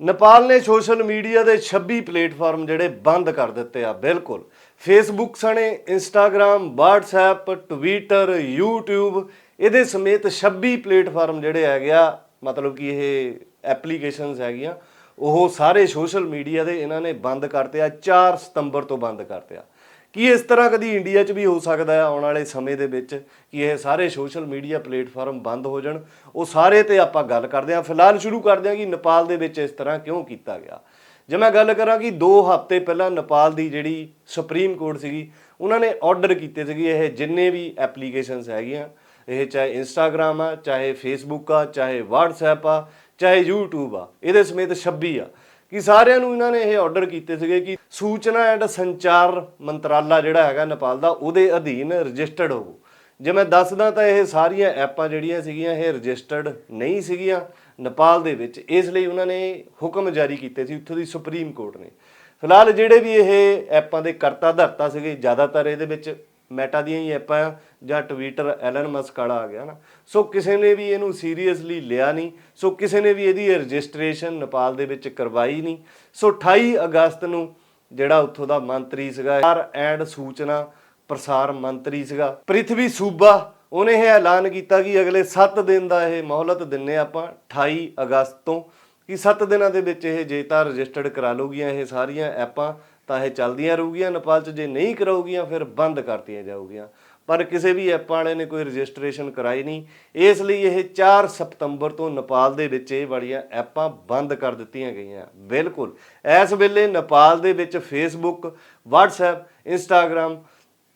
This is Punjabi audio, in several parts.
ਨੇਪਾਲ ਨੇ ਸੋਸ਼ਲ ਮੀਡੀਆ ਦੇ 26 ਪਲੇਟਫਾਰਮ ਜਿਹੜੇ ਬੰਦ ਕਰ ਦਿੱਤੇ ਆ, ਬਿਲਕੁਲ। ਫੇਸਬੁੱਕ ਸਣੇ ਇੰਸਟਾਗ੍ਰam WhatsApp ਟਵਿੱਟਰ YouTube, ਇਹਦੇ ਸਮੇਤ 26 ਪਲੇਟਫਾਰਮ ਜਿਹੜੇ ਹੈਗੇ ਆ, ਮਤਲਬ ਕਿ ਇਹ ਐਪਲੀਕੇਸ਼ਨਸ ਹੈਗੀਆਂ, ਉਹ ਸਾਰੇ ਸੋਸ਼ਲ ਮੀਡੀਆ ਦੇ ਇਹਨਾਂ ਨੇ ਬੰਦ ਕਰਤੇ ਆ 4 ਸਤੰਬਰ ਤੋਂ ਬੰਦ ਕਰਤੇ ਆ। ਕੀ ਇਸ ਤਰ੍ਹਾਂ ਕਦੀ ਇੰਡੀਆ 'ਚ ਵੀ ਹੋ ਸਕਦਾ ਹੈ ਆਉਣ ਵਾਲੇ ਸਮੇਂ ਦੇ ਵਿੱਚ ਕਿ ਇਹ ਸਾਰੇ ਸੋਸ਼ਲ ਮੀਡੀਆ ਪਲੇਟਫਾਰਮ ਬੰਦ ਹੋ ਜਾਣ? ਉਹ ਸਾਰੇ ਤੇ ਆਪਾਂ ਗੱਲ ਕਰਦੇ ਹਾਂ। ਫਿਲਹਾਲ ਸ਼ੁਰੂ ਕਰਦੇ ਹਾਂ ਕਿ ਨੇਪਾਲ ਦੇ ਵਿੱਚ ਇਸ ਤਰ੍ਹਾਂ ਕਿਉਂ ਕੀਤਾ ਗਿਆ? ਜੇ ਮੈਂ ਗੱਲ ਕਰਾਂ ਕਿ 2 ਹਫ਼ਤੇ ਪਹਿਲਾਂ ਨੇਪਾਲ ਦੀ ਜਿਹੜੀ ਸੁਪਰੀਮ ਕੋਰਟ ਸੀਗੀ, ਉਹਨਾਂ ਨੇ ਆਰਡਰ ਕੀਤੇ ਸੀਗੇ ਇਹ ਜਿੰਨੇ ਵੀ ਐਪਲੀਕੇਸ਼ਨਸ ਹੈਗੀਆਂ। ਇਹ ਚਾਹੇ ਇੰਸਟਾਗ੍ਰam ਆ, ਚਾਹੇ ਫੇਸਬੁੱਕ ਆ, ਚਾਹੇ WhatsApp ਆ, ਚਾਹੇ YouTube ਆ। ਇਹਦੇ ਸਮੇਤ 26 ਆ। ਕਿ ਸਾਰਿਆਂ ਨੂੰ ਇਹਨਾਂ ਨੇ ਇਹ ਆਰਡਰ ਕੀਤੇ ਸੀਗੇ ਕਿ ਸੂਚਨਾ ਐਂਡ ਸੰਚਾਰ ਮੰਤਰਾਲਾ ਜਿਹੜਾ ਹੈਗਾ ਨੇਪਾਲ ਦਾ, ਉਹਦੇ ਅਧੀਨ ਰਜਿਸਟਰਡ ਹੋਵੋ। ਜੇ ਮੈਂ ਦੱਸਦਾ ਤਾਂ ਇਹ ਸਾਰੀਆਂ ਐਪਾਂ ਜਿਹੜੀਆਂ ਸੀਗੀਆਂ, ਇਹ ਰਜਿਸਟਰਡ ਨਹੀਂ ਸੀਗੀਆਂ ਨੇਪਾਲ ਦੇ ਵਿੱਚ। ਇਸ ਲਈ ਉਹਨਾਂ ਨੇ ਹੁਕਮ ਜਾਰੀ ਕੀਤੇ ਸੀ ਉੱਥੋਂ ਦੀ ਸੁਪਰੀਮ ਕੋਰਟ ਨੇ। ਫਿਲਹਾਲ ਜਿਹੜੇ ਵੀ ਇਹ ਐਪਾਂ ਦੇ ਕਰਤਾ ਧਰਤਾ ਸੀਗੇ, ਜ਼ਿਆਦਾਤਰ ਇਹਦੇ ਵਿੱਚ ਮੈਟਾ ਦੀਆਂ ਹੀ ਐਪਾਂ ਆ। ਜਾਂ ਟਵਿੱਟਰ ਐਲਨ ਮਸਕ ਵਾਲਾ ਆ ਗਿਆ ਨਾ, ਸੋ ਕਿਸੇ ਨੇ ਵੀ ਇਹਨੂੰ ਸੀਰੀਅਸਲੀ ਲਿਆ ਨਹੀਂ, ਸੋ ਕਿਸੇ ਨੇ ਵੀ ਇਹਦੀ ਰਜਿਸਟ੍ਰੇਸ਼ਨ ਨੇਪਾਲ ਦੇ ਵਿੱਚ ਕਰਵਾਈ ਨਹੀਂ, ਸੋ 28 ਅਗਸਤ ਨੂੰ ਜਿਹੜਾ ਉੱਥੋਂ ਦਾ ਮੰਤਰੀ ਸੀਗਾ ਯਾਰ ਐਂਡ ਸੂਚਨਾ ਪ੍ਰਸਾਰ ਮੰਤਰੀ ਸੀਗਾ, ਪ੍ਰਿਥਵੀ ਸੂਬਾ, ਉਹਨੇ ਇਹ ਐਲਾਨ ਕੀਤਾ ਕਿ ਅਗਲੇ 7 ਦਿਨ ਦਾ ਇਹ ਮੌਹਲਤ ਦਿੰਨੇ ਆਪਾਂ 28 ਅਗਸਤ ਤੋਂ, ਕਿ 7 ਦਿਨਾਂ ਦੇ ਵਿੱਚ ਇਹ ਜੇ ਤਾਂ ਰਜਿਸਟਰਡ ਕਰਾ ਲਊਗੀਆਂ ਇਹ ਸਾਰੀਆਂ ਐਪਾਂ, ਤਾਂ ਇਹ ਚੱਲਦੀਆਂ ਰਹੂਗੀਆਂ, ਨੇਪਾਲ 'ਚ ਜੇ ਨਹੀਂ ਕਰਾਉਗੀਆਂ ਫਿਰ ਬੰਦ ਕਰਤੀਆਂ ਜਾਊਗੀਆਂ। ਪਰ ਕਿਸੇ ਵੀ ਐਪ ਵਾਲੇ ਨੇ ਕੋਈ ਰਜਿਸਟ੍ਰੇਸ਼ਨ ਕਰਾਈ ਨਹੀਂ। ਇਸ ਲਈ ਇਹ 4 ਸਤੰਬਰ ਤੋਂ ਨੇਪਾਲ ਦੇ ਵਿੱਚ ਇਹ ਵਾਲੀਆਂ ਐਪਾਂ ਬੰਦ ਕਰ ਦਿੱਤੀਆਂ ਗਈਆਂ। ਬਿਲਕੁਲ। ਇਸ ਵੇਲੇ ਨੇਪਾਲ ਦੇ ਵਿੱਚ ਫੇਸਬੁੱਕ WhatsApp, Instagram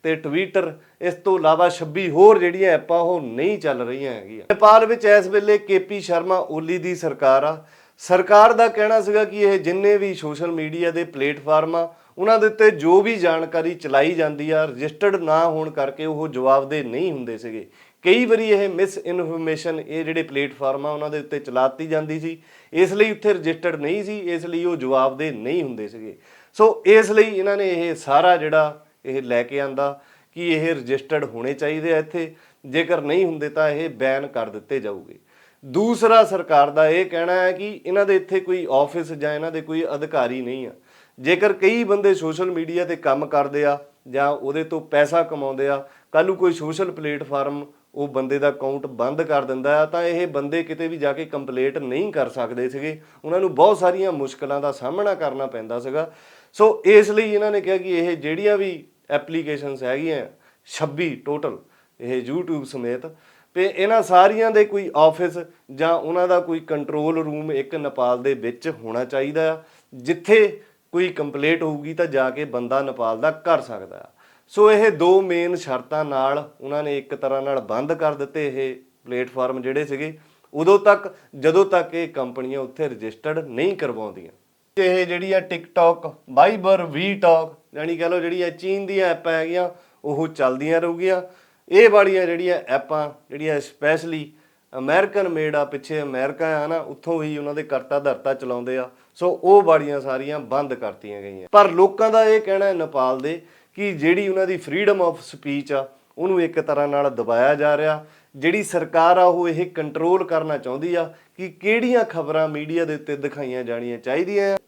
ਤੇ ਟਵਿੱਟਰ ਇਸ ਤੋਂ ਇਲਾਵਾ 26 ਹੋਰ ਜਿਹੜੀਆਂ ਐਪਾਂ ਉਹ ਨਹੀਂ ਚੱਲ ਰਹੀਆਂ ਹੈਗੀਆਂ। ਨੇਪਾਲ ਵਿੱਚ ਇਸ ਵੇਲੇ ਕੇਪੀ ਸ਼ਰਮਾ ਓਲੀ ਦੀ ਸਰਕਾਰ ਆ। ਸਰਕਾਰ ਦਾ ਕਹਿਣਾ ਸੀਗਾ ਕਿ ਇਹ ਜਿੰਨੇ ਵੀ ਸੋਸ਼ਲ ਮੀਡੀਆ ਦੇ ਪਲੇਟਫਾਰਮ ਆ, ਉਹਨਾਂ ਦੇ ਉੱਤੇ ਜੋ ਵੀ ਜਾਣਕਾਰੀ ਚਲਾਈ ਜਾਂਦੀ ਆ, ਰਜਿਸਟਰਡ ਨਾ ਹੋਣ ਕਰਕੇ ਉਹ ਜਵਾਬਦੇ ਨਹੀਂ ਹੁੰਦੇ ਸੀਗੇ। ਕਈ ਵਾਰੀ ਇਹ ਮਿਸ ਇਨਫੋਰਮੇਸ਼ਨ ਇਹ ਜਿਹੜੇ ਪਲੇਟਫਾਰਮ ਆ, ਉਹਨਾਂ ਦੇ ਉੱਤੇ ਚਲਾਤੀ ਜਾਂਦੀ ਸੀ। ਇਸ ਲਈ ਉੱਥੇ ਰਜਿਸਟਰਡ ਨਹੀਂ ਸੀ, ਇਸ ਲਈ ਉਹ ਜਵਾਬਦੇ ਨਹੀਂ ਹੁੰਦੇ ਸੀਗੇ। ਸੋ ਇਸ ਲਈ ਇਹਨਾਂ ਨੇ ਇਹ ਸਾਰਾ ਜਿਹੜਾ ਇਹ ਲੈ ਕੇ ਆਂਦਾ ਕਿ ਇਹ ਰਜਿਸਟਰਡ ਹੋਣੇ ਚਾਹੀਦੇ ਆ ਇੱਥੇ। ਜੇਕਰ ਨਹੀਂ ਹੁੰਦੇ ਤਾਂ ਇਹ ਬੈਨ ਕਰ ਦਿੱਤੇ ਜਾਊਗੇ। ਦੂਸਰਾ ਸਰਕਾਰ ਦਾ ਇਹ ਕਹਿਣਾ ਹੈ ਕਿ ਇਹਨਾਂ ਦੇ ਇੱਥੇ ਕੋਈ ਆਫਿਸ ਜਾਂ ਇਹਨਾਂ ਦੇ ਕੋਈ ਅਧਿਕਾਰੀ ਨਹੀਂ ਆ। ਜੇਕਰ ਕਈ ਬੰਦੇ ਸੋਸ਼ਲ ਮੀਡੀਆ ਤੇ ਕੰਮ ਕਰਦੇ ਆ ਜਾਂ ਉਹਦੇ ਤੋਂ ਪੈਸਾ ਕਮਾਉਂਦੇ ਆ ਕੱਲ ਨੂੰ ਕੋਈ ਸੋਸ਼ਲ ਪਲੇਟਫਾਰਮ ਉਹ ਬੰਦੇ ਦਾ ਅਕਾਊਂਟ ਬੰਦ ਕਰ ਦਿੰਦਾ ਆ, ਤਾਂ ਇਹ ਬੰਦੇ ਕਿਤੇ ਵੀ ਜਾ ਕੇ ਕੰਪਲੇਂਟ ਨਹੀਂ ਕਰ ਸਕਦੇ ਸੀਗੇ। ਉਹਨਾਂ ਨੂੰ ਬਹੁਤ ਸਾਰੀਆਂ ਮੁਸ਼ਕਲਾਂ ਦਾ ਸਾਹਮਣਾ ਕਰਨਾ ਪੈਂਦਾ ਸੀਗਾ। ਸੋ ਇਸ ਲਈ ਇਹਨਾਂ ਨੇ ਕਿਹਾ ਕਿ ਇਹ ਜਿਹੜੀਆਂ ਵੀ ਐਪਲੀਕੇਸ਼ਨਸ ਹੈਗੀਆਂ 26 ਟੋਟਲ ਇਹ YouTube ਸਮੇਤ ਤੇ ਇਹਨਾਂ ਸਾਰੀਆਂ ਦੇ ਕੋਈ ਆਫਿਸ ਜਾਂ ਉਹਨਾਂ ਦਾ ਕੋਈ ਕੰਟਰੋਲ ਰੂਮ ਇੱਕ ਨੇਪਾਲ ਦੇ ਵਿੱਚ ਹੋਣਾ ਚਾਹੀਦਾ ਆ। ਜਿੱਥੇ ਕੋਈ ਕੰਪਲੇਂਟ ਹੋਊਗੀ ਤਾਂ ਜਾ ਕੇ ਬੰਦਾ ਨੇਪਾਲ ਦਾ ਕਰ ਸਕਦਾ ਆ। ਸੋ ਇਹ ਦੋ ਮੇਨ ਸ਼ਰਤਾਂ ਨਾਲ ਉਹਨਾਂ ਨੇ ਇੱਕ ਤਰ੍ਹਾਂ ਨਾਲ ਬੰਦ ਕਰ ਦਿੱਤੇ ਇਹ ਪਲੇਟਫਾਰਮ ਜਿਹੜੇ ਸੀਗੇ। ਉਦੋਂ ਤੱਕ, ਜਦੋਂ ਤੱਕ ਇਹ ਕੰਪਨੀਆਂ ਉੱਥੇ ਰਜਿਸਟਰਡ ਨਹੀਂ ਕਰਵਾਉਂਦੀਆਂ। ਇਹ ਜਿਹੜੀ ਆ ਟਿਕਟੌਕ ਵਾਈਬਰ ਵੀਟੌਕ ਯਾਨੀ ਕਹ ਲਓ ਜਿਹੜੀ ਆ ਚੀਨ ਦੀਆਂ ਐਪਾਂ ਹੈਗੀਆਂ, ਉਹ ਚੱਲਦੀਆਂ ਰਹੂਗੀਆਂ। ਇਹ ਵਾਲੀਆਂ ਜਿਹੜੀਆਂ ਐਪਾਂ, ਜਿਹੜੀਆਂ ਸਪੈਸ਼ਲੀ ਅਮਰੀਕਨ ਮੇਡ ਆ, ਪਿੱਛੇ ਅਮਰੀਕਾ ਆ ਨਾ, ਉੱਥੋਂ ਹੀ ਉਹਨਾਂ ਦੇ ਕਰਤਾ ਧਰਤਾ ਚਲਾਉਂਦੇ ਆ। ਸੋ ਉਹ ਵਾਲੀਆਂ ਸਾਰੀਆਂ ਬੰਦ ਕਰਤੀਆਂ ਗਈਆਂ। ਪਰ ਲੋਕਾਂ ਦਾ ਇਹ ਕਹਿਣਾ ਹੈ ਨੇਪਾਲ ਦੇ ਕਿ ਜਿਹੜੀ ਉਹਨਾਂ ਦੀ ਫਰੀडम ਆਫ ਸਪੀਚ ਆ, ਉਹਨੂੰ ਇੱਕ ਤਰ੍ਹਾਂ ਨਾਲ ਦਬਾਇਆ ਜਾ ਰਿਹਾ। ਜਿਹੜੀ ਸਰਕਾਰ ਆ, ਉਹ ਇਹ ਕੰਟਰੋਲ ਕਰਨਾ ਚਾਹੁੰਦੀ ਆ ਕਿ ਕਿਹੜੀਆਂ ਖਬਰਾਂ ਮੀਡੀਆ ਦੇ ਉੱਤੇ ਦਿਖਾਈਆਂ ਜਾਣੀਆਂ ਚਾਹੀਦੀਆਂ ਆ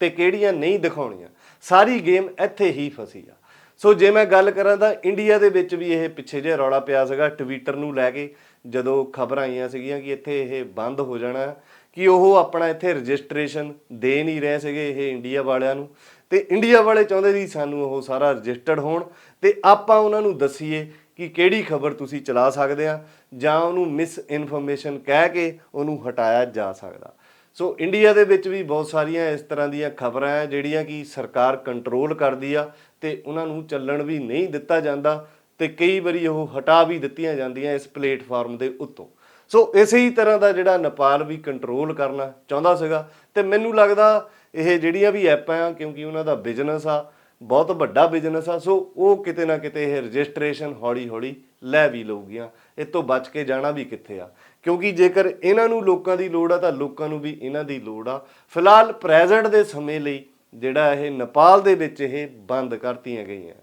ਤੇ ਕਿਹੜੀਆਂ ਨਹੀਂ ਦਿਖਾਉਣੀਆਂ। ਸਾਰੀ ਗੇਮ ਇੱਥੇ ਹੀ ਫਸੀ ਆ। ਸੋ ਜੇ ਮੈਂ ਗੱਲ ਕਰਾਂ ਤਾਂ ਇੰਡੀਆ ਦੇ ਵਿੱਚ ਵੀ ਇਹ ਪਿੱਛੇ ਜੇ ਰੌਲਾ ਪਿਆ ਸੀਗਾ ਟਵਿੱਟਰ ਨੂੰ ਲੈ ਕੇ ਜਦੋਂ ਖਬਰਾਂ ਆਈਆਂ ਸੀਗੀਆਂ ਕਿ ਇੱਥੇ ਇਹ ਬੰਦ ਹੋ ਜਾਣਾ, ਕਿ ਉਹ ਆਪਣਾ ਇੱਥੇ ਰਜਿਸਟ੍ਰੇਸ਼ਨ ਦੇ ਨਹੀਂ ਰਹੇ ਸੀਗੇ ਇਹ ਇੰਡੀਆ ਵਾਲਿਆਂ ਨੂੰ। ਤੇ ਇੰਡੀਆ ਵਾਲੇ ਚਾਹੁੰਦੇ ਸੀ ਸਾਨੂੰ ਉਹ ਸਾਰਾ ਰਜਿਸਟਰਡ ਹੋਣ ਤੇ ਆਪਾਂ ਉਹਨਾਂ ਨੂੰ ਦਸੀਏ ਕਿ ਕਿਹੜੀ ਖਬਰ ਤੁਸੀਂ ਚਲਾ ਸਕਦੇ ਆ ਜਾਂ ਉਹਨੂੰ ਮਿਸ ਇਨਫੋਰਮੇਸ਼ਨ ਕਹਿ ਕੇ ਉਹਨੂੰ ਹਟਾਇਆ ਜਾ ਸਕਦਾ। ਸੋ ਇੰਡੀਆ ਦੇ ਵਿੱਚ ਵੀ ਬਹੁਤ ਸਾਰੀਆਂ ਇਸ ਤਰ੍ਹਾਂ ਦੀਆਂ ਖਬਰਾਂ ਹੈ, ਜਿਹੜੀਆਂ ਕਿ ਸਰਕਾਰ ਕੰਟਰੋਲ ਕਰਦੀ ਆ ਤੇ ਉਹਨਾਂ ਨੂੰ ਚੱਲਣ ਵੀ ਨਹੀਂ ਦਿੱਤਾ ਜਾਂਦਾ ਤੇ ਕਈ ਵਾਰੀ ਉਹ ਹਟਾ ਵੀ ਦਿੱਤੀਆਂ ਜਾਂਦੀਆਂ ਇਸ ਪਲੇਟਫਾਰਮ ਦੇ ਉੱਤੋਂ। ਸੋ ਇਸੇ ਹੀ ਤਰ੍ਹਾਂ ਦਾ ਜਿਹੜਾ ਨੇਪਾਲ ਵੀ ਕੰਟਰੋਲ ਕਰਨਾ ਚਾਹੁੰਦਾ ਸੀਗਾ ਤੇ ਮੈਨੂੰ ਲੱਗਦਾ ਇਹ ਜਿਹੜੀਆਂ ਵੀ ਐਪਾਂ ਆ, ਕਿਉਂਕਿ ਉਹਨਾਂ ਦਾ ਬਿਜ਼ਨਸ ਆ, ਬਹੁਤ ਵੱਡਾ ਬਿਜ਼ਨਸ ਆ, ਸੋ ਉਹ ਕਿਤੇ ਨਾ ਕਿਤੇ ਇਹ ਰਜਿਸਟ੍ਰੇਸ਼ਨ ਹੌਲੀ ਹੌਲੀ ਲੈ ਵੀ ਲਊਗੀਆਂ। ਇਹ ਤੋਂ ਬਚ ਕੇ ਜਾਣਾ ਵੀ ਕਿੱਥੇ ਆ? ਕਿਉਂਕਿ ਜੇਕਰ ਇਹਨਾਂ ਨੂੰ ਲੋਕਾਂ ਦੀ ਲੋੜ ਆ, ਤਾਂ ਲੋਕਾਂ ਨੂੰ ਵੀ ਇਹਨਾਂ ਦੀ ਲੋੜ ਆ। ਫਿਲਹਾਲ ਪ੍ਰੈਜ਼ੈਂਟ ਦੇ ਸਮੇਂ ਲਈ ਜਿਹੜਾ ਇਹ ਨੇਪਾਲ ਦੇ ਵਿੱਚ ਇਹ ਬੰਦ ਕਰਤੀਆਂ ਗਈਆਂ।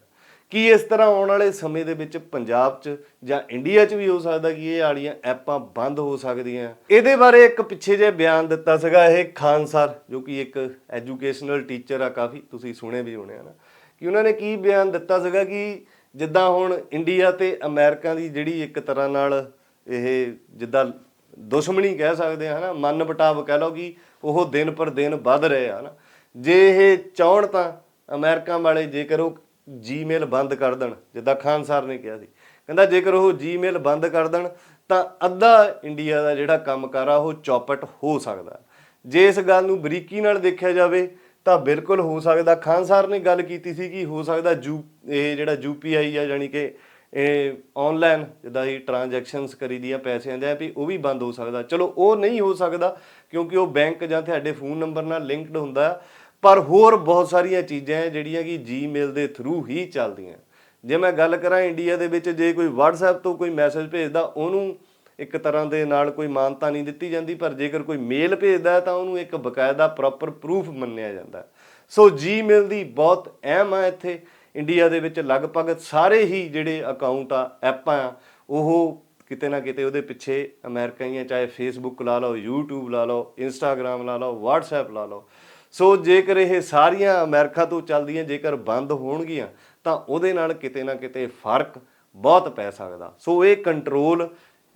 ਕੀ ਇਸ ਤਰ੍ਹਾਂ ਆਉਣ ਵਾਲੇ ਸਮੇਂ ਦੇ ਵਿੱਚ ਪੰਜਾਬ 'ਚ ਜਾਂ ਇੰਡੀਆ 'ਚ ਵੀ ਹੋ ਸਕਦਾ ਕਿ ਇਹ ਵਾਲੀਆਂ ਐਪਾਂ ਬੰਦ ਹੋ ਸਕਦੀਆਂ? ਇਹਦੇ ਬਾਰੇ ਇੱਕ ਪਿੱਛੇ ਜੇ ਬਿਆਨ ਦਿੱਤਾ ਸੀਗਾ ਇਹ ਖਾਨ ਸਰ, ਜੋ ਕਿ ਇੱਕ ਐਜੂਕੇਸ਼ਨਲ ਟੀਚਰ ਆ, ਕਾਫੀ ਤੁਸੀਂ ਸੁਣੇ ਵੀ ਹੋਣੇ ਆ ਨਾ। ਕਿ ਉਹਨਾਂ ਨੇ ਕੀ ਬਿਆਨ ਦਿੱਤਾ ਸੀਗਾ ਕਿ ਜਿੱਦਾਂ ਹੁਣ ਇੰਡੀਆ ਤੇ ਅਮਰੀਕਾ ਦੀ ਜਿਹੜੀ ਇੱਕ ਤਰ੍ਹਾਂ ਨਾਲ ਇਹ ਜਿੱਦਾਂ ਦੁਸ਼ਮਣੀ ਕਹਿ ਸਕਦੇ ਆ ਨਾ ਮਨ ਬਟਾਵ ਕਹਿ ਲਓ ਕਿ ਉਹ ਦਿਨ ਪਰ ਦਿਨ ਵੱਧ ਰਹੇ ਆ, ਹਨਾ? ਜੇ ਇਹ ਚਾਹਣ ਤਾਂ ਅਮਰੀਕਾ ਵਾਲੇ ਜੇਕਰ ਉਹ ਜੀਮੇਲ ਬੰਦ ਕਰ ਦੇਣ, ਜਿੱਦਾਂ ਖਾਨ ਸਰ ਨੇ ਕਿਹਾ ਸੀ। ਕਹਿੰਦਾ ਜੇਕਰ ਉਹ ਜੀਮੇਲ ਬੰਦ ਕਰ ਦੇਣ, ਤਾਂ ਅੱਧਾ ਇੰਡੀਆ ਦਾ ਜਿਹੜਾ ਕੰਮਕਾਰ ਆ, ਉਹ ਚੌਪਟ ਹੋ ਸਕਦਾ। ਜੇ ਇਸ ਗੱਲ ਨੂੰ ਬਰੀਕੀ ਨਾਲ ਦੇਖਿਆ ਜਾਵੇ, ਤਾਂ ਬਿਲਕੁਲ ਹੋ ਸਕਦਾ। ਖਾਨ ਸਰ ਨੇ ਗੱਲ ਕੀਤੀ ਸੀ ਕਿ ਹੋ ਸਕਦਾ ਯੂ, ਇਹ ਜਿਹੜਾ ਯੂਪੀਆਈ ਆ ਜਾਨੀ ਕਿ ਇਹ ਆਨਲਾਈਨ ਜਿੱਦਾਂ ਹੀ ਟ੍ਰਾਂਜੈਕਸ਼ਨਸ ਕਰੀਦੀਆਂ ਪੈਸਿਆਂ ਦੇ ਵੀ ਉਹ ਵੀ ਬੰਦ ਹੋ ਸਕਦਾ। ਚਲੋ ਉਹ ਨਹੀਂ ਹੋ ਸਕਦਾ ਕਿਉਂਕਿ ਉਹ ਬੈਂਕ ਜਾਂ ਤੁਹਾਡੇ ਫੋਨ ਨੰਬਰ ਨਾਲ ਲਿੰਕਡ ਹੁੰਦਾ ਹੈ। ਪਰ ਹੋਰ ਬਹੁਤ ਸਾਰੀਆਂ ਚੀਜ਼ਾਂ ਹੈ ਜਿਹੜੀਆਂ ਕਿ ਜੀਮੇਲ ਦੇ ਥਰੂ ਹੀ ਚੱਲਦੀਆਂ। ਜੇ ਮੈਂ ਗੱਲ ਕਰਾਂ ਇੰਡੀਆ ਦੇ ਵਿੱਚ, ਜੇ ਕੋਈ WhatsApp ਤੋਂ ਕੋਈ ਮੈਸੇਜ ਭੇਜਦਾ, ਉਹਨੂੰ ਇੱਕ ਤਰ੍ਹਾਂ ਦੇ ਨਾਲ ਕੋਈ ਮਾਨਤਾ ਨਹੀਂ ਦਿੱਤੀ ਜਾਂਦੀ, ਪਰ ਜੇਕਰ ਕੋਈ ਮੇਲ ਭੇਜਦਾ ਤਾਂ ਉਹਨੂੰ ਇੱਕ ਬਕਾਇਦਾ ਪ੍ਰੋਪਰ ਪ੍ਰੂਫ ਮੰਨਿਆ ਜਾਂਦਾ ਸੋ ਜੀਮੇਲ ਦੀ ਬਹੁਤ ਅਹਿਮ ਹੈ ਇੱਥੇ। ਇੰਡੀਆ ਦੇ ਵਿੱਚ ਲਗਭਗ ਸਾਰੇ ਹੀ ਜਿਹੜੇ ਅਕਾਊਂਟ ਆ ਐਪਾਂ ਆ, ਉਹ ਕਿਤੇ ਨਾ ਕਿਤੇ ਉਹਦੇ ਪਿੱਛੇ ਅਮਰੀਕਾ ਹੀ ਆ, ਚਾਹੇ ਫੇਸਬੁੱਕ ਲਾ ਲਓ, YouTube ਲਾ ਲਓ, Instagram ਲਾ ਲਓ, WhatsApp ਲਾ ਲਓ। ਸੋ ਜੇਕਰ ਇਹ ਸਾਰੀਆਂ ਅਮਰੀਕਾ ਤੋਂ ਚੱਲਦੀਆਂ, ਜੇਕਰ ਬੰਦ ਹੋਣਗੀਆਂ, ਤਾਂ ਉਹਦੇ ਨਾਲ ਕਿਤੇ ਨਾ ਕਿਤੇ ਫ਼ਰਕ ਬਹੁਤ ਪੈ ਸਕਦਾ। ਸੋ ਇਹ ਕੰਟਰੋਲ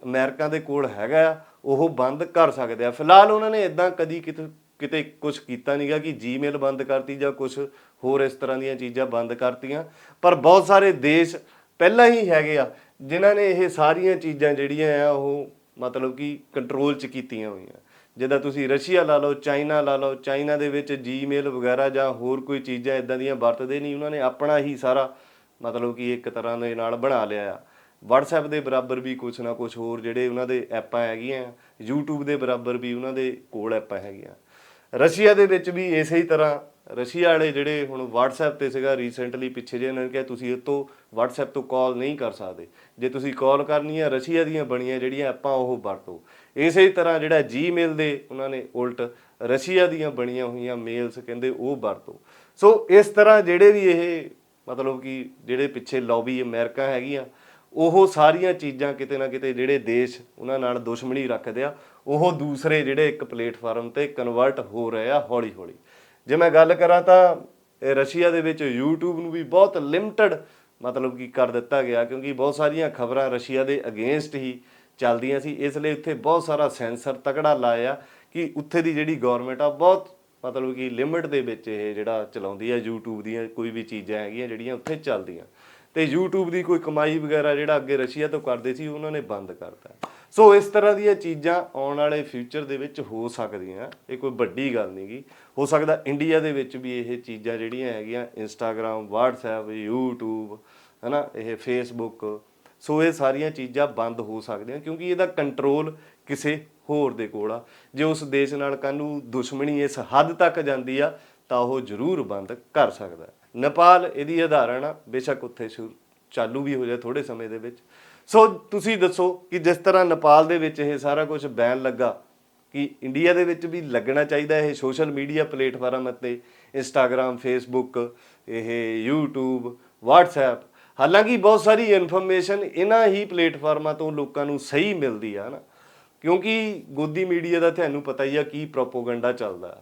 ਅਮਰੀਕਾ ਦੇ ਕੋਲ ਹੈਗਾ ਆ, ਉਹ ਬੰਦ ਕਰ ਸਕਦੇ ਆ। ਫਿਲਹਾਲ ਉਹਨਾਂ ਨੇ ਇਦਾਂ ਕਦੀ ਕਿਤੇ ਕਿਤੇ ਕੁਝ ਕੀਤਾ ਨਹੀਂਗਾ ਕਿ ਜੀਮੇਲ ਬੰਦ ਕਰਤੀ ਜਾਂ ਕੁਝ ਹੋਰ ਇਸ ਤਰ੍ਹਾਂ ਦੀਆਂ ਚੀਜ਼ਾਂ ਬੰਦ ਕਰਤੀਆਂ। ਪਰ ਬਹੁਤ ਸਾਰੇ ਦੇਸ਼ ਪਹਿਲਾਂ ਹੀ ਹੈਗੇ ਆ, ਜਿਨ੍ਹਾਂ ਨੇ ਇਹ ਸਾਰੀਆਂ ਚੀਜ਼ਾਂ ਜਿਹੜੀਆਂ ਆ, ਉਹ ਮਤਲਬ ਕਿ ਕੰਟਰੋਲ 'ਚ ਕੀਤੀਆਂ ਹੋਈਆਂ। ਜਿੱਦਾਂ ਤੁਸੀਂ ਰਸ਼ੀਆ ਲਾ ਲਓ ਚਾਈਨਾ ਲਾ ਲਓ ਚਾਈਨਾ ਦੇ ਵਿੱਚ ਜੀਮੇਲ ਵਗੈਰਾ ਜਾਂ ਹੋਰ ਕੋਈ ਚੀਜ਼ਾਂ ਇਦਾਂ ਦੀਆਂ ਵਰਤਦੇ ਨਹੀਂ ਉਹਨਾਂ ਨੇ ਆਪਣਾ ਹੀ ਸਾਰਾ ਮਤਲਬ ਕਿ ਇੱਕ ਤਰ੍ਹਾਂ ਦੇ ਨਾਲ ਬਣਾ ਲਿਆ ਆ। WhatsApp ਦੇ ਬਰਾਬਰ ਵੀ ਕੁਝ ਨਾ ਕੁਝ ਹੋਰ ਜਿਹੜੇ ਉਹਨਾਂ ਦੇ ਐਪਾਂ ਹੈਗੀਆਂ YouTube ਦੇ ਬਰਾਬਰ ਵੀ ਉਹਨਾਂ ਦੇ ਕੋਲ ਐਪਾਂ ਹੈਗੀਆਂ। ਰਸ਼ੀਆ ਦੇ ਵਿੱਚ ਵੀ ਇਸੇ ਹੀ ਤਰ੍ਹਾਂ ਰਸ਼ੀਆ ਵਾਲੇ ਜਿਹੜੇ ਹੁਣ WhatsApp ਤੇ ਸੀਗਾ ਰੀਸੈਂਟਲੀ ਪਿੱਛੇ ਜੇ ਉਹਨਾਂ ਨੇ ਕਿਹਾ, ਤੁਸੀਂ ਇਹ ਤੋਂ WhatsApp ਤੋਂ ਕਾਲ ਨਹੀਂ ਕਰ ਸਕਦੇ। ਜੇ ਤੁਸੀਂ ਕਾਲ ਕਰਨੀ ਹੈ, ਰਸ਼ੀਆ ਦੀਆਂ ਬਣੀਆਂ ਜਿਹੜੀਆਂ ਐਪਾਂ ਉਹ ਵਰਤੋ। ਇਸੇ ਹੀ ਤਰ੍ਹਾਂ ਜਿਹੜਾ Gmail ਦੇ ਉਹਨਾਂ ਨੇ ਉਲਟ ਰਸ਼ੀਆ ਦੀਆਂ ਬਣੀਆਂ ਹੋਈਆਂ ਮੇਲਸ ਕਹਿੰਦੇ ਉਹ ਵਰਤੋ। ਸੋ ਇਸ ਤਰ੍ਹਾਂ ਜਿਹੜੇ ਵੀ ਇਹ ਮਤਲਬ ਕਿ ਜਿਹੜੇ ਪਿੱਛੇ ਲੌਬੀ ਅਮਰੀਕਾ ਹੈਗੀਆਂ ਉਹ ਸਾਰੀਆਂ ਚੀਜ਼ਾਂ ਕਿਤੇ ਨਾ ਕਿਤੇ ਜਿਹੜੇ ਦੇਸ਼ ਉਹਨਾਂ ਨਾਲ ਦੁਸ਼ਮਣੀ ਰੱਖਦੇ ਆ, ਉਹ ਦੂਸਰੇ ਜਿਹੜੇ ਇੱਕ ਪਲੇਟਫਾਰਮ ਤੇ ਕਨਵਰਟ ਹੋ ਰਹੇ ਆ ਹੌਲੀ ਹੌਲੀ ਜੇ ਮੈਂ ਗੱਲ ਕਰਾਂ ਤਾਂ ਰਸ਼ੀਆ ਦੇ ਵਿੱਚ YouTube ਨੂੰ ਵੀ ਬਹੁਤ ਲਿਮਟਿਡ ਮਤਲਬ ਕਿ ਕਰ ਦਿੱਤਾ ਗਿਆ, ਕਿਉਂਕਿ ਬਹੁਤ ਸਾਰੀਆਂ ਖਬਰਾਂ ਰਸ਼ੀਆ ਦੇ ਅਗੇਂਸਟ ਹੀ ਚੱਲਦੀਆਂ ਸੀ। ਇਸ ਲਈ ਉੱਥੇ ਬਹੁਤ ਸਾਰਾ ਸੈਂਸਰ ਤਕੜਾ ਲਾਇਆ ਕਿ ਉੱਥੇ ਦੀ ਜਿਹੜੀ ਗਵਰਨਮੈਂਟ ਆ, ਬਹੁਤ ਮਤਲਬ ਕਿ ਲਿਮਿਟ ਦੇ ਵਿੱਚ ਇਹ ਜਿਹੜਾ ਚਲਾਉਂਦੀ ਹੈ YouTube ਦੀਆਂ ਕੋਈ ਵੀ ਚੀਜ਼ਾਂ ਹੈਗੀਆਂ ਜਿਹੜੀਆਂ ਉੱਥੇ ਚੱਲਦੀਆਂ। ਤੇ YouTube ਦੀ ਕੋਈ ਕਮਾਈ ਵਗੈਰਾ ਜਿਹੜਾ ਅੱਗੇ ਰਸ਼ੀਆ ਤੋਂ ਕਰਦੇ ਸੀ, ਉਹਨਾਂ ਨੇ ਬੰਦ ਕਰਤਾ। ਸੋ ਇਸ ਤਰ੍ਹਾਂ ਦੀਆਂ ਚੀਜ਼ਾਂ ਆਉਣ ਵਾਲੇ ਫਿਊਚਰ ਦੇ ਵਿੱਚ ਹੋ ਸਕਦੀਆਂ। ਇਹ ਕੋਈ ਵੱਡੀ ਗੱਲ ਨਹੀਂਗੀ ਹੋ ਸਕਦਾ ਇੰਡੀਆ ਦੇ ਵਿੱਚ ਵੀ ਇਹ ਚੀਜ਼ਾਂ ਜਿਹੜੀਆਂ ਹੈਗੀਆਂ, Instagram, WhatsApp, YouTube, ਹਨਾ, ਇਹ Facebook ਸੋ ਇਹ ਸਾਰੀਆਂ ਚੀਜ਼ਾਂ ਬੰਦ ਹੋ ਸਕਦੀਆਂ ਕਿਉਂਕਿ ਇਹਦਾ ਕੰਟਰੋਲ ਕਿਸੇ ਹੋਰ ਦੇ ਕੋਲ ਆ। ਜੇ ਉਸ ਦੇਸ਼ ਨਾਲ ਕੱਲ੍ਹ ਨੂੰ ਦੁਸ਼ਮਣੀ ਇਸ ਹੱਦ ਤੱਕ ਜਾਂਦੀ ਆ, ਤਾਂ ਉਹ ਜ਼ਰੂਰ ਬੰਦ ਕਰ ਸਕਦਾ। ਨੇਪਾਲ ਇਹਦੀ ਉਦਾਹਰਣ ਆ, ਬੇਸ਼ੱਕ ਉੱਥੇ ਸ਼ੁਰੂ ਚਾਲੂ ਵੀ ਹੋ ਜਾਏ ਥੋੜੇ ਸਮੇਂ ਦੇ ਵਿੱਚ ਸੋ ਤੁਸੀਂ ਦੱਸੋ ਕਿ ਜਿਸ ਤਰ੍ਹਾਂ ਨੇਪਾਲ ਦੇ ਵਿੱਚ ਇਹ ਸਾਰਾ ਕੁਝ ਬੈਨ ਲੱਗਾ, ਕਿ ਇੰਡੀਆ ਦੇ ਵਿੱਚ ਵੀ ਲੱਗਣਾ ਚਾਹੀਦਾ ਇਹ ਸੋਸ਼ਲ ਮੀਡੀਆ ਪਲੇਟਫਾਰਮ ਅਤੇ ਇੰਸਟਾਗ੍ਰam ਫੇਸਬੁੱਕ, ਇਹ YouTube WhatsApp ਹਾਲਾਂਕਿ ਬਹੁਤ ਸਾਰੀ ਇਨਫੋਰਮੇਸ਼ਨ ਇਹਨਾਂ ਹੀ ਪਲੇਟਫਾਰਮਾਂ ਤੋਂ ਲੋਕਾਂ ਨੂੰ ਸਹੀ ਮਿਲਦੀ ਆ ਨਾ, ਕਿਉਂਕਿ ਗੋਦੀ ਮੀਡੀਆ ਦਾ ਤੁਹਾਨੂੰ ਪਤਾ ਹੀ ਆ ਕੀ ਪ੍ਰੋਪੋਗੈਂਡਾ ਚੱਲਦਾ ਆ।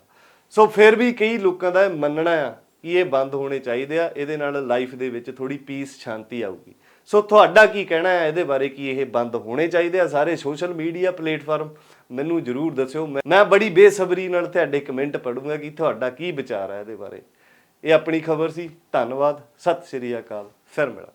ਸੋ ਫਿਰ ਵੀ ਕਈ ਲੋਕਾਂ ਦਾ ਮੰਨਣਾ ਆ ਕਿ ਇਹ ਬੰਦ ਹੋਣੇ ਚਾਹੀਦੇ ਆ, ਇਹਦੇ ਨਾਲ ਲਾਈਫ ਦੇ ਵਿੱਚ ਥੋੜੀ ਪੀਸ ਸ਼ਾਂਤੀ ਆਊਗੀ। ਸੋ ਤੁਹਾਡਾ ਕੀ ਕਹਿਣਾ ਹੈ ਇਹਦੇ ਬਾਰੇ ਕਿ ਇਹ ਬੰਦ ਹੋਣੇ ਚਾਹੀਦੇ ਆ ਸਾਰੇ ਸੋਸ਼ਲ ਮੀਡੀਆ ਪਲੇਟਫਾਰਮ ਮੈਨੂੰ ਜਰੂਰ ਦੱਸਿਓ। ਮੈਂ- ਮੈਂ ਬੜੀ ਬੇਸਬਰੀ ਨਾਲ ਤੁਹਾਡੇ ਕਮੈਂਟ ਪੜੂੰਗਾ ਕਿ ਤੁਹਾਡਾ ਕੀ ਵਿਚਾਰ ਹੈ ਇਹਦੇ ਬਾਰੇ। ਇਹ ਆਪਣੀ ਖਬਰ ਸੀ। ਧੰਨਵਾਦ। ਸਤਿ ਸ਼੍ਰੀ ਅਕਾਲ। ਫਿਰ ਮਿਲਾਂਗੇ।